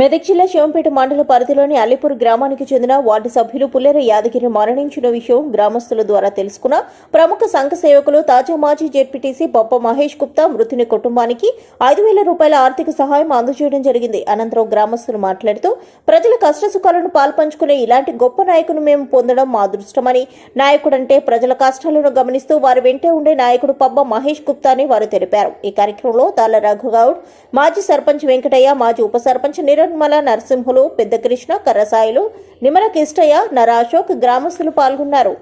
మెదక్ జిల్లా శివంపేట మండల పరిధిలోని అల్లిపూర్ గ్రామానికి చెందిన వార్డు సభ్యులు పుల్లెర యాదగిరి మరణించిన విషయం గ్రామస్తుల ద్వారా తెలుసుకున్న ప్రముఖ సంఘ సేవకులు తాజా మాజీ జెడ్పీటీసీ బొప్ప మహేష్ గుప్తా మృతుని కుటుంబానికి ఐదు వేల రూపాయల ఆర్థిక సహాయం అందజేయడం జరిగింది. అనంతరం గ్రామస్తులు మాట్లాడుతూ ప్రజల కష్టసుఖాలను పాల్పంచుకునే ఇలాంటి గొప్ప నాయకును మేము పొందడం మా అదృష్టమని నాయకుడంటే ప్రజల కష్టాలను గమనిస్తూ వారి వెంటే ఉండే నాయకుడు పబ్బ మహేష్ గుప్తా అని వారు తెలిపారు. ఈ కార్యక్రమంలో తాల రఘుగౌడ్ మాజీ సర్పంచ్ వెంకటయ్య మాజీ ఉప సర్పంచ్ నిరన్మల నరసింహులు పెద్ద కృష్ణ కర్రసాయిలు నిమల కిష్టయ్య నరాశోక్ గ్రామస్తులు పాల్గొన్నారు.